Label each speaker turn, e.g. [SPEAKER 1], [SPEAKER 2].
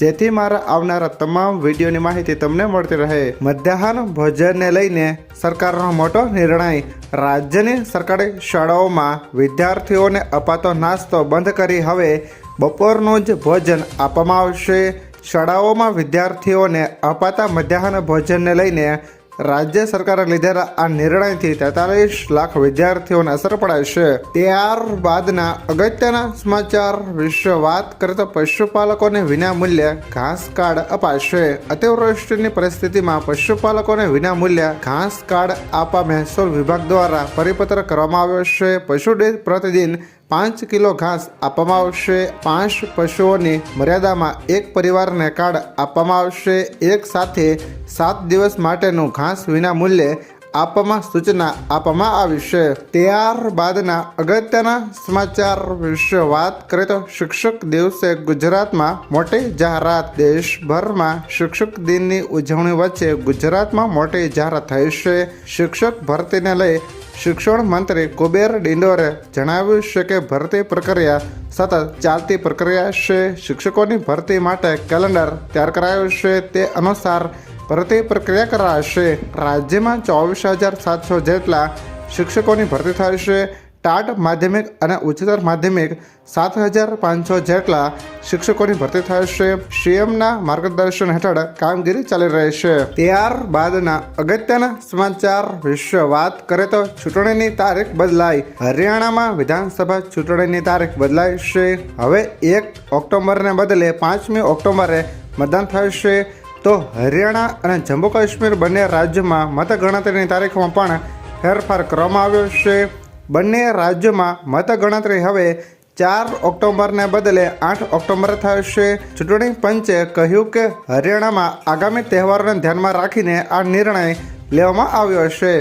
[SPEAKER 1] જેથી મારા આવનારા તમામ વિડીયોની માહિતી તમને મળતી રહે. મધ્યાહન ભોજનને લઈને સરકારનો મોટો નિર્ણય. રાજ્યની સરકારી શાળાઓમાં વિદ્યાર્થીઓને અપાતો નાસ્તો બંધ કરી હવે બપોરનું જ ભોજન આપવામાં આવશે. શાળાઓમાં વિદ્યાર્થીઓને અપાતા મધ્યાહન ભોજનને લઈને રાજ્ય સરકારે લીધેલા આ નિર્ણયથી તેતાલીસ લાખ વિદ્યાર્થીઓને અસર પડાશે ત્યારબાદના અગત્યના સમાચાર વિશે વાત કરતા પશુપાલકોને વિનામૂલ્યે ઘાસ કાર્ડ અપાશે અતિવૃષ્ટિની પરિસ્થિતિમાં પશુપાલકોને વિનામૂલ્યે ઘાસ કાર્ડ આપવા મહેસૂલ વિભાગ દ્વારા પરિપત્ર કરવામાં આવ્યો છે. પશુ પ્રતિદિન પાંચ કિલો ઘાસ આપવામાં આવશે. પાંચ પશુઓની મર્યાદામાં એક પરિવારને કાર્ડ આપવામાં આવશે. એક સાથે સાત દિવસ માટેનું ઘાસ વિના મૂલ્યે આપવામાં સૂચના આપવામાં આવી છે. ત્યારબાદના અગત્યના સમાચાર વિશે વાત કરીએ તો શિક્ષક દિવસે ગુજરાતમાં મોટી જાહેરાત. દેશભરમાં શિક્ષક દિનની ઉજવણી વચ્ચે ગુજરાતમાં મોટી જાહેરાત થઈ છે. શિક્ષક ભરતીને લઈ શિક્ષણ મંત્રી કુબેર ડિંડોરે જણાવ્યું છે કે ભરતી પ્રક્રિયા સતત ચાલતી પ્રક્રિયા છે. શિક્ષકોની ભરતી માટે કેલેન્ડર તૈયાર કરાયું છે. તે અનુસાર ભરતી પ્રક્રિયા કરાશે. રાજ્યમાં ચોવીસ હજાર સાતસો જેટલા શિક્ષકોની ભરતી થશે. ટાટ માધ્યમિક અને ઉચ્ચતર માધ્યમિક સાત હજાર પાંચસો જેટલા શિક્ષકોની ભરતી થશે. સીએમના માર્ગદર્શન હેઠળ કામગીરી ચાલી રહી છે. ત્યારબાદના અગત્યના સમાચાર. વિશે વાત કરે તો ચૂંટણીની તારીખ બદલાઈ. હરિયાણામાં વિધાનસભા ચૂંટણીની તારીખ બદલાઈ છે. હવે એક ઓક્ટોબરને બદલે પાંચમી ઓક્ટોબરે મતદાન થશે. તો હરિયાણા અને જમ્મુ કાશ્મીર બંને રાજ્યમાં મતગણતરીની તારીખમાં પણ ફેરફાર કરવામાં આવ્યો છે. બંને રાજ્યોમાં મતગણતરી હવે ચાર ઓક્ટોબરને બદલે આઠ ઓક્ટોબર થશે. ચૂંટણી પંચે કહ્યું કે હરિયાણામાં આગામી તહેવારોને ધ્યાનમાં રાખીને આ નિર્ણય લેવામાં આવ્યો છે.